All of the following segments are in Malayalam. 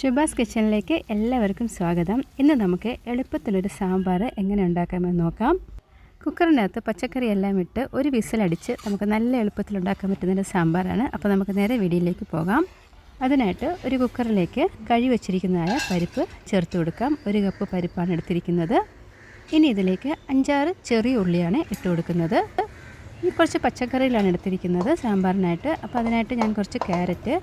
ഷുബാസ് കിച്ചണിലേക്ക് എല്ലാവർക്കും സ്വാഗതം. ഇന്ന് നമുക്ക് എളുപ്പത്തിലൊരു സാമ്പാർ എങ്ങനെ ഉണ്ടാക്കാമെന്ന് നോക്കാം. കുക്കറിനകത്ത് പച്ചക്കറി എല്ലാം ഇട്ട് ഒരു വിസിലടിച്ച് നമുക്ക് നല്ല എളുപ്പത്തിൽ ഉണ്ടാക്കാൻ പറ്റുന്നൊരു സാമ്പാറാണ്. അപ്പോൾ നമുക്ക് നേരെ വീടിയിലേക്ക് പോകാം. അതിനായിട്ട് ഒരു കുക്കറിലേക്ക് കഴി വച്ചിരിക്കുന്നതായ പരിപ്പ് ചേർത്ത് കൊടുക്കാം. ഒരു കപ്പ് പരിപ്പാണ് എടുത്തിരിക്കുന്നത്. ഇനി ഇതിലേക്ക് അഞ്ചാറ് ചെറിയ ഉള്ളിയാണ് ഇട്ട് കൊടുക്കുന്നത്. ഈ കുറച്ച് പച്ചക്കറികളാണ് എടുത്തിരിക്കുന്നത് സാമ്പാറിനായിട്ട്. അപ്പോൾ അതിനായിട്ട് ഞാൻ കുറച്ച് ക്യാരറ്റ്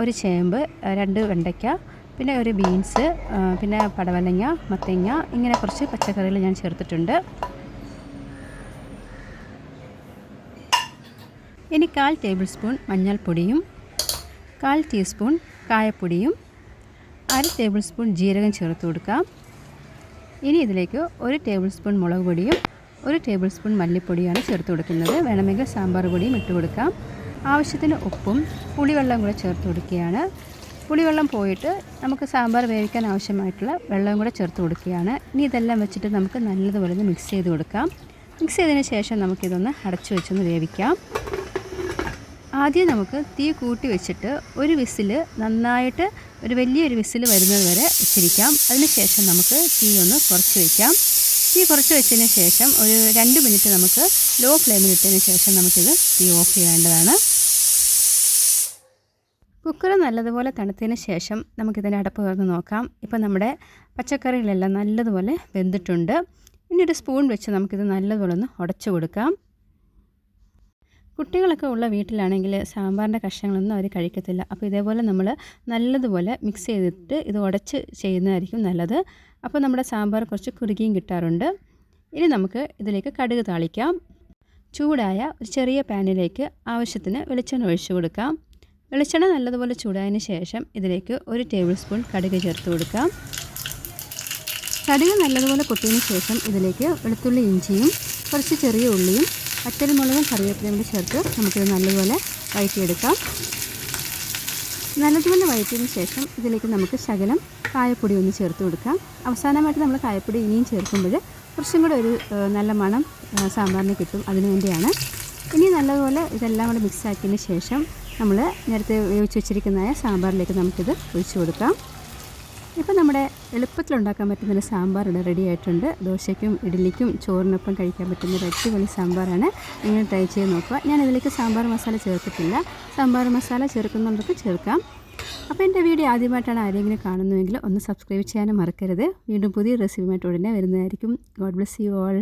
ഒരു ചേമ്പ് രണ്ട് വെണ്ടയ്ക്ക പിന്നെ ഒരു ബീൻസ് പിന്നെ പടവലങ്ങ മത്തങ്ങ ഇങ്ങനെ കുറച്ച് പച്ചക്കറികൾ ഞാൻ ചേർത്തിട്ടുണ്ട്. ഇനി കാൽ ടേബിൾ സ്പൂൺ മഞ്ഞൾപ്പൊടിയും കാൽ ടീസ്പൂൺ കായപ്പൊടിയും അര ടേബിൾ സ്പൂൺ ജീരകം ചേർത്ത് കൊടുക്കാം. ഇനി ഇതിലേക്ക് ഒരു ടേബിൾ സ്പൂൺ മുളക് പൊടിയും ഒരു ടേബിൾ സ്പൂൺ മല്ലിപ്പൊടിയാണ് ചേർത്ത് കൊടുക്കുന്നത്. വേണമെങ്കിൽ സാമ്പാർ പൊടിയും ഇട്ട് കൊടുക്കാം. ആവശ്യത്തിന് ഉപ്പും പുളിവെള്ളം കൂടെ ചേർത്ത് കൊടുക്കുകയാണ്. പുളിവെള്ളം പോയിട്ട് നമുക്ക് സാമ്പാർ വേവിക്കാൻ ആവശ്യമായിട്ടുള്ള വെള്ളം കൂടെ ചേർത്ത് കൊടുക്കുകയാണ്. ഇനി ഇതെല്ലാം വെച്ചിട്ട് നമുക്ക് നല്ലതുപോലെ ഒന്ന് മിക്സ് ചെയ്ത് കൊടുക്കാം. മിക്സ് ചെയ്തതിന് ശേഷം നമുക്കിതൊന്ന് അടച്ചു വെച്ചൊന്ന് വേവിക്കാം. ആദ്യം നമുക്ക് തീ കൂട്ടി വെച്ചിട്ട് ഒരു വിസിൽ നന്നായിട്ട് ഒരു വലിയൊരു വിസിൽ വരുന്നത് വരെ വെച്ചിരിക്കാം. അതിനുശേഷം നമുക്ക് തീ ഒന്ന് കുറച്ച് വയ്ക്കാം തീ കുറച്ച് വെച്ചതിന് ശേഷം ഒരു രണ്ട് മിനിറ്റ് നമുക്ക് ലോ ഫ്ലെയിമിൽ ഇട്ടതിന് ശേഷം നമുക്കിത് തീ ഓഫ് ചെയ്യേണ്ടതാണ്. കുക്കർ നല്ലതുപോലെ തണുത്തതിന് ശേഷം നമുക്കിതിന്റെ അടപ്പ് തുറന്ന് നോക്കാം. ഇപ്പോൾ നമ്മുടെ പച്ചക്കറികളെല്ലാം നല്ലതുപോലെ വെന്തിട്ടുണ്ട്. ഇനി ഒരു സ്പൂൺ വെച്ച് നമുക്കിത് നല്ലതുപോലെ ഒന്ന് ഉടച്ചു കൊടുക്കാം. കുട്ടികളൊക്കെ ഉള്ള വീട്ടിലാണെങ്കിൽ സാമ്പാറിന്റെ കഷ്ണങ്ങളൊന്നും അവർ കഴിക്കത്തില്ല. അപ്പോൾ ഇതേപോലെ നമ്മൾ നല്ലതുപോലെ മിക്സ് ചെയ്തിട്ട് ഇത് ഉടച്ച് ചെയ്യുന്നതായിരിക്കും നല്ലത്. അപ്പോൾ നമ്മുടെ സാമ്പാർ കുറച്ച് കുറുകിയും കിട്ടാറുണ്ട്. ഇനി നമുക്ക് ഇതിലേക്ക് കടുക് താളിക്കാം. ചൂടായ ഒരു ചെറിയ പാനിലേക്ക് ആവശ്യത്തിന് വെളിച്ചെണ്ണ ഒഴിച്ചു കൊടുക്കാം. വെളിച്ചെണ്ണ നല്ലതുപോലെ ചൂടായതിന് ശേഷം ഇതിലേക്ക് ഒരു ടേബിൾ സ്പൂൺ കടുക് ചേർത്ത് കൊടുക്കാം. കടുക് നല്ലതുപോലെ പൊട്ടിയതിന് ശേഷം ഇതിലേക്ക് വെളുത്തുള്ളി ഇഞ്ചിയും കുറച്ച് ചെറിയ ഉള്ളിയും പച്ചരിമുളകും കറിവേപ്പിലയും കൂടി ചേർത്ത് നമുക്കിത് നല്ലതുപോലെ വഴറ്റിയെടുക്കാം. നല്ലതുപോലെ വഴറ്റിയതിന് ശേഷം ഇതിലേക്ക് നമുക്ക് ശകലം കായപ്പൊടി ഒന്ന് ചേർത്ത് കൊടുക്കാം. അവസാനമായിട്ട് നമ്മൾ കായപ്പൊടി ഇനിയും ചേർക്കുമ്പോൾ കുറച്ചും കൂടെ ഒരു നല്ല മണം സാമ്പാറിന് കിട്ടും അതിനു വേണ്ടിയാണ്. ഇനി നല്ലതുപോലെ ഇതെല്ലാം കൂടെ മിക്സ് ആക്കിയതിന് ശേഷം നമ്മൾ നേരത്തെ വേവിച്ച് വെച്ചിരിക്കുന്നതായ സാമ്പാറിലേക്ക് നമുക്കിത് ഒഴിച്ചു കൊടുക്കാം. ഇപ്പോൾ നമ്മുടെ എളുപ്പത്തിൽ ഉണ്ടാക്കാൻ സാമ്പാർ ഇവിടെ റെഡി ആയിട്ടുണ്ട്. ദോശയ്ക്കും ഇഡ്ഡലിക്കും ചോറിനൊപ്പം കഴിക്കാൻ പറ്റുന്ന ഒരു അടിപൊളി സാമ്പാറാണ്. നിങ്ങൾ ട്രൈ ചെയ്ത് നോക്കുക. ഞാൻ ഇതിലേക്ക് സാമ്പാർ മസാല ചേർത്തിട്ടില്ല. സാമ്പാർ മസാല ചേർക്കുന്നവർക്ക് ചേർക്കാം. അപ്പോൾ എന്റെ വീഡിയോ ആദ്യമായിട്ടാണ് ആരെങ്കിലും കാണുന്നുവെങ്കിൽ ഒന്ന് സബ്സ്ക്രൈബ് ചെയ്യാനും മറക്കരുത്. വീണ്ടും പുതിയ റെസിപ്പിയുമായിട്ട് ഉടനെ വരുന്നതായിരിക്കും. God bless you all